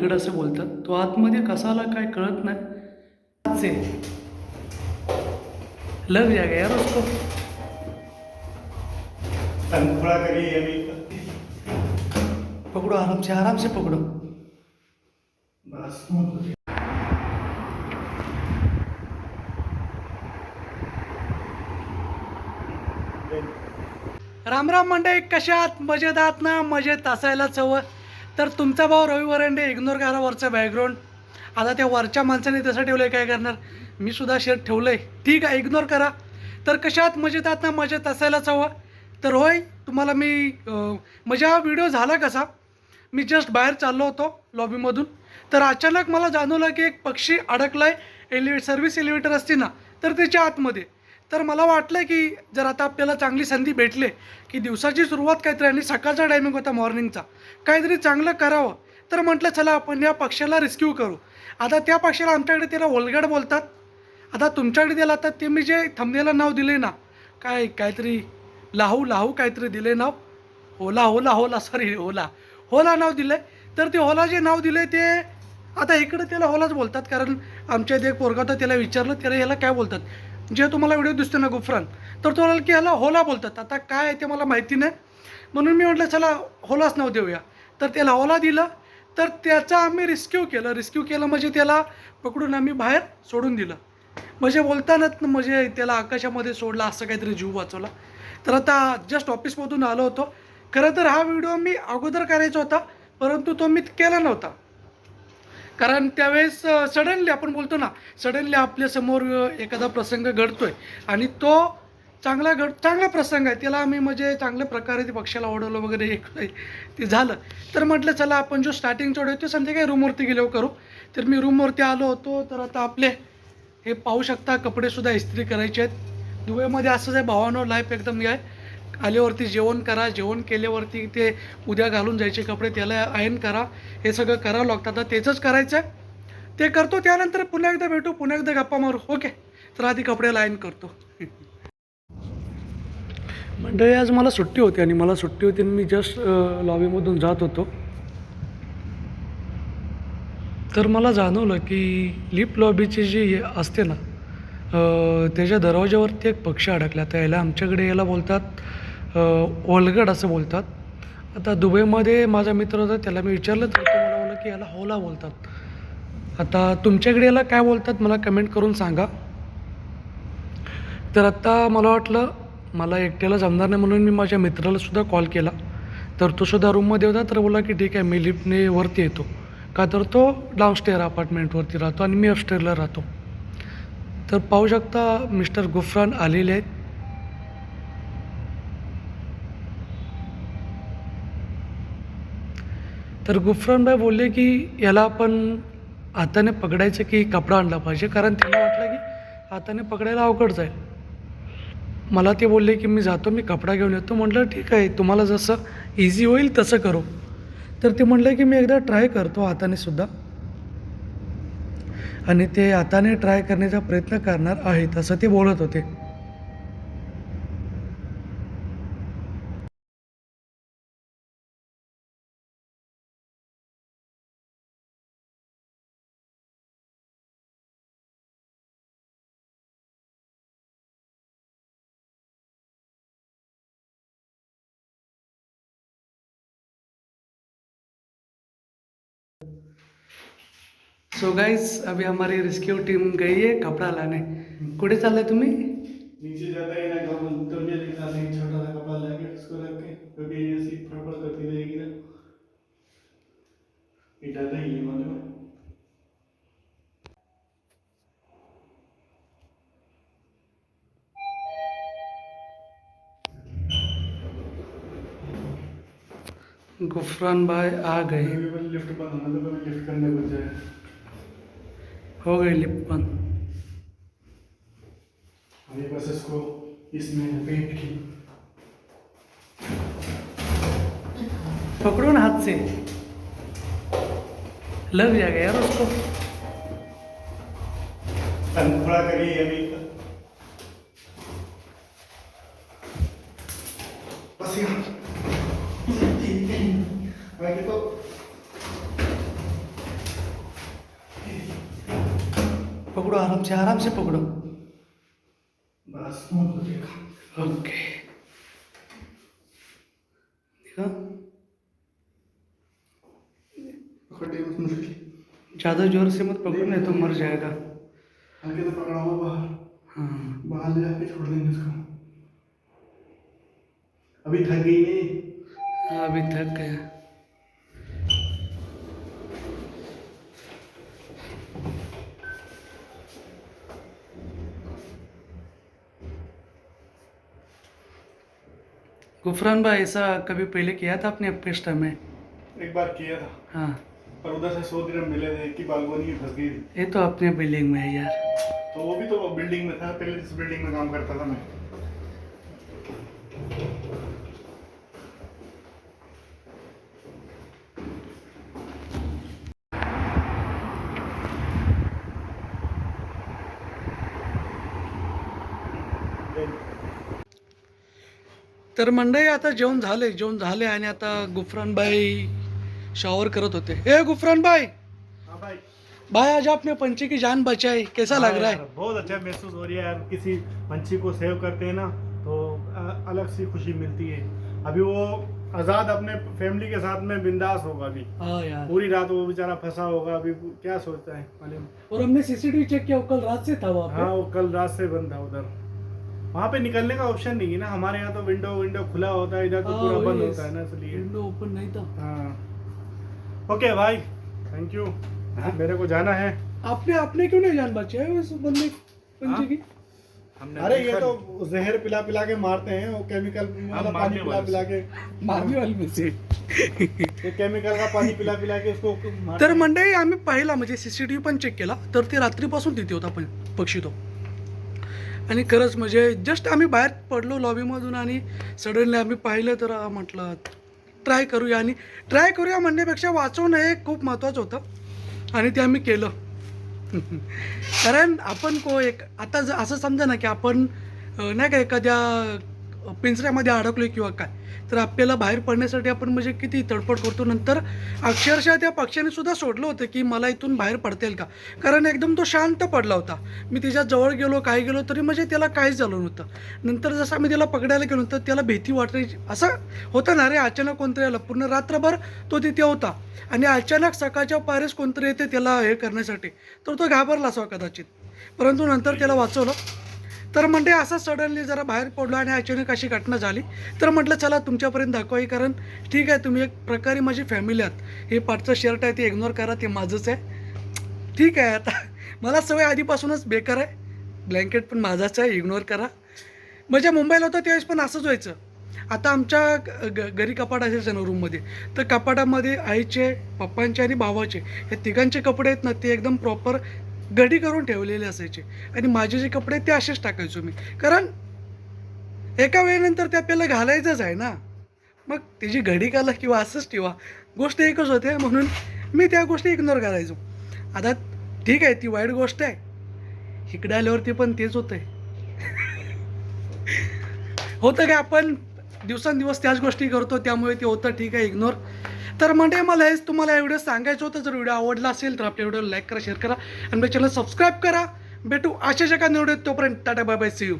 ओलगड असं बोलतात तो आतमध्ये कसाला काय कळत नाही. लग जाएगा यार उसको. पकड़ो आराम से आराम से पकड़ो राम राम मंडळी कशात मजेत आहात ना? मजेत असायलाच हवं तर तुमचा भाऊ रवी वरांडे इग्नोर करा वरचं बॅकग्राऊंड आता त्या वरच्या माणसाने तसं ठेवलं आहे काय करणार? मी सुद्धा शर्ट ठेवलं आहे ठीक आहे इग्नोर करा. तर कशात मजेत आहात ना? मजेत असायलाच हवं. तर होय तुम्हाला मी माझ्या म्हणजे व्हिडिओ झाला कसा? मी जस्ट बाहेर चाललो होतो लॉबीमधून तर अचानक मला जाणवलं की एक पक्षी अडकलाय. एलिव्हे सर्व्हिस एलिव्हेटर असते ना तर त्याच्या आतमध्ये. तर मला वाटलं की जर आता आपल्याला चांगली संधी भेटले की दिवसाची सुरुवात काहीतरी आणि सकाळचा टायमिंग होता मॉर्निंगचा काहीतरी चांगलं करावं तर म्हटलं चला आपण या पक्षाला रेस्क्यू करू. आता त्या पक्षाला आमच्याकडे त्याला ओलगड बोलतात. आता तुमच्याकडे त्याला आता ते मी जे थंबनेला नाव दिले ना काय काहीतरी लाहू लाहू काहीतरी दिले नाव होला होला होला सॉरी होला. होला नाव दिलं आहे तर ते होला जे नाव दिलं ते आता इकडं त्याला होलाच बोलतात कारण आमच्या इथे एक पोरगा होता त्याला विचारलं त्याला याला काय बोलतात? जे तुम्हाला व्हिडिओ दिसतो ना गुफरान तर तो म्हणाला की ह्याला होला बोलतात. आता काय आहे ते मला माहिती नाही. म्हणून मी म्हटलं चला होलाच नाव देऊया. तर त्याला होला दिलं. तर त्याचा आम्ही रिस्क्यू केलं. रिस्क्यू केलं म्हणजे त्याला पकडून आम्ही बाहेर सोडून दिलं. म्हणजे बोलतानाच म्हणजे त्याला आकाशामध्ये सोडला असं काहीतरी जीव वाचवला. तर आता जस्ट ऑफिसमधून आलो होतो. खरं तर हा व्हिडिओ मी अगोदर करायचा होता परंतु तो मी केला नव्हता. कारण त्यावेळेस सडनली आपण बोलतो ना सडनली आपल्यासमोर एखादा प्रसंग घडतोय आणि तो चांगला घड चांगला प्रसंग आहे. त्याला आम्ही म्हणजे चांगल्या प्रकारे ते पक्षाला ओढवलं वगैरे हे ते झालं. तर म्हटलं चला आपण जो स्टार्टिंगचा व्हिडिओ तो संध्याकाळी रूमवरती गेलो करू. तर मी रूमवरती आलो होतो. तर आता आपले हे पाहू शकता कपडेसुद्धा इस्त्री करायचे आहेत. दुबईमध्ये असंच आहे भावानो लाईफ एकदम आहे. आल्यावरती जेवण करा जेवण केल्यावरती ते उद्या घालून जायचे कपडे त्याला आयन करा हे सगळं करावं लागतं. आता तेचंच करायचं आहे ते करतो त्यानंतर पुन्हा एकदा भेटू पुन्हा एकदा गप्पा मारू. ओके. तर आधी कपड्याला आयन करतो. मंडळी आज मला सुट्टी होती आणि मला सुट्टी होती आणि मी जस्ट लॉबीमधून जात होतो. तर मला जाणवलं की लिप लॉबीची जी हे असते ना त्याच्या दरवाज्यावरती एक पक्षी अडकला. तर याला आमच्याकडे याला बोलतात ओलगड असं बोलतात. आता दुबईमध्ये माझा मित्र होता त्याला मी विचारलं तर तो मला म्हणलं की याला होला बोलतात. आता तुमच्याकडे याला काय बोलतात मला कमेंट करून सांगा. तर आत्ता मला वाटलं मला एकट्याला जमणार नाही म्हणून मी माझ्या मित्राला सुद्धा कॉल केला. तर तो सुद्धा रूममध्ये होता तर बोला की ठीक आहे मी लिफ्टने वरती येतो. का तर तो डाऊनस्टेअर अपार्टमेंटवरती राहतो आणि मी अपस्टेअरला राहतो. तर पाहू शकता मिस्टर गुफरान आलेले आहेत. तर गुफरानभाई बोलले की याला आपण हाताने पकडायचं की कपडा आणला पाहिजे? कारण त्याला वाटलं की हाताने पकडायला अवघड जाईल. मला ते बोलले की मी जातो मी कपडा घेऊन येतो. म्हटलं ठीक आहे तुम्हाला जसं इझी होईल तसं करू. तर ते म्हटलं की मी एकदा ट्राय करतो हाताने सुद्धा. आणि ते हाताने ट्राय करण्याचा प्रयत्न करणार आहेत असं ते बोलत होते. सो गाइस अभी हमारी रेस्क्यू टीम गई है कपड़ा लाने। कुठे चाललाय तुम्ही? नीचे जाता ही ना कम एक छोटा सा कपड़ा लाके उसको रख के क्योंकि ये ऐसी फड़फड़ करती रहेगी ना। ये ही है मालूम है। गुफरान भाई आ गए। लिफ्ट बंद होना तो लिफ्ट करने को जाए हो गई बंद। अभी बस इसको इसमें पेट की। पकड़ो ना हाथ से। लग जाएगा यार उसको। थोड़ा करिए अभी बस यहाँ आगे तो पकड़ो आराम से आराम से पकड़ो। बस ओके। देखा? मुश्किल ज़्यादा ज़ोर से मत पकड़ो नहीं तो मर जाएगा। हल्के तो पकड़ा हुआ बाहर। हाँ। बाहर ले जाके छोड़ देंगे उसको अभी थक गई नहीं? हाँ, अभी थक गया। गुफरान भाई ऐसा कभी पहले किया था अपने पेस्टा में? एक बार किया था। हाँ। पर उधर से सौ दिन मिले थे कि बालकोनी फंस गई थी। ये तो अपने बिल्डिंग में है यार। तो वो भी तो बिल्डिंग में था पहले जिस बिल्डिंग में काम करता था मैं। तर मंडळी आता जेवण झाले जेवण झाले आणि आता गुफरानबाई शॉवर करत होते. ए गुफरानबाई! हाँ भाई भाई आज आपने पंछी की जान बचाई. कैसा लग रहा है? बहुत अच्छा महसूस हो रही है यार. किसी पंछी को सेव करते हैं ना तो अलग सी खुशी मिलती है. अभी वो आज़ाद अपने फैमिली के साथ में बिंदास होगा अभी. यार। पूरी रात वो बेचारा फंसा होगा अभी. क्या सोचता है? और हमने सीसीटीवी चेक किया वो कल रात से था वहाँ हाँ वो कल रात से बंद था उधर. वहाँ पे निकलने का ऑप्शन नहीं है ना। हमारे यहाँ तो विंडो विंडो खुला होता है इधर तो हाँ, पूरा बंद होता है ना इसलिए। विंडो ओपन नहीं था। हाँ। ओके भाई। थैंक यू मेरे को जाना है। आपने आपने क्यों नहीं जान बचाई उस बंदे पंछी हाँ? की? अरे ये तो जहर पिला पिला के मारते हैं वो केमिकल मतलब पानी पिला पिला के। मारने वाली में से। ते केमिकल का पाणी पिला पिला के उसको तर हैं. मंडळी आम्ही पाहिला म्हणजे सीसीटीव्ही पण चेक केला. तर ते रात्रीपासून तिथे होता पण पक्षी तो. आणि खरंच म्हणजे जस्ट आम्ही बाहेर पडलो लॉबीमधून आणि सडनली आम्ही पाहिलं तर म्हटलं ट्राय करूया. आणि ट्राय करूया म्हणण्यापेक्षा वाचवणं हे खूप महत्त्वाचं होतं. आणि ते आम्ही केलं. कारण आपण को एक आता ज- असं समजा ना की आपण नाही का एखाद्या पिंजऱ्यामध्ये अडकलोय किंवा काय तर आपल्याला बाहेर पडण्यासाठी आपण म्हणजे किती तडपड करतो. नंतर अक्षरशः त्या पक्ष्याने सुद्धा सोडलं होतं की मला इथून बाहेर पडता येईल का? कारण एकदम तो शांत पडला होता. मी त्याच्याजवळ गेलो काय गेलो तरी म्हणजे त्याला काहीच झालं नव्हतं. नंतर जसं आम्ही त्याला पकडायला गेलो तर त्याला भीती वाटायची. असं होतं ना रे अचानक कोणतरी आलं. पूर्ण रात्रभर तो तिथे होता. आणि अचानक सकाळच्या पारेस कोणतरी येते त्याला हे करण्यासाठी. तर तो घाबरला असावा कदाचित. परंतु नंतर त्याला वाचवलं. तर म्हणजे असं सडनली जरा बाहेर पडलो आणि अचानक अशी घटना झाली. तर म्हटलं चला तुमच्यापर्यंत दाखवाई कारण. ठीक आहे तुम्ही एक प्रकारे माझी फॅमिली आहात. हे पाठचं शर्ट आहे ते इग्नोर करा ते माझंच आहे. ठीक आहे आता मला सवय आधीपासूनच बेकार आहे. ब्लँकेट पण माझाच आहे इग्नोर करा. म्हणजे मुंबईला होतं त्यावेळेस पण असंच व्हायचं. आता आमच्या ग- ग- घरी कपाट असायचं ना रूममध्ये. तर कपाटामध्ये आईचे पप्पांचे आणि भावाचे हे तिघांचे कपडे आहेत ना ते एकदम प्रॉपर घडी करून ठेवलेले असायचे. आणि माझे जे कपडे ते असेच टाकायचो मी. कारण एका वेळेनंतर ते आपल्याला घालायचंच आहे ना. मग त्याची घडी काला किंवा असंच ठेवा. गोष्ट एकच होते म्हणून मी त्या गोष्टी इग्नोर करायचो. आता ठीक आहे ती वाईट गोष्ट आहे. इकडे आल्यावरती पण तेच होतं आहे होतं काय आपण दिवसांदिवस त्याच गोष्टी करतो त्यामुळे ते होतं ठीक आहे इग्नोर तर म्हणजे मला हेच तुम्हाला व्हिडिओ सांगायचं होतं. जर व्हिडिओ आवडला असेल तर आपल्या व्हिडिओ लाईक करा शेअर करा आणि माझ्या चॅनल सबस्क्राईब करा. भेटू अशाच एका निवडून तोपर्यंत tata bye bye see you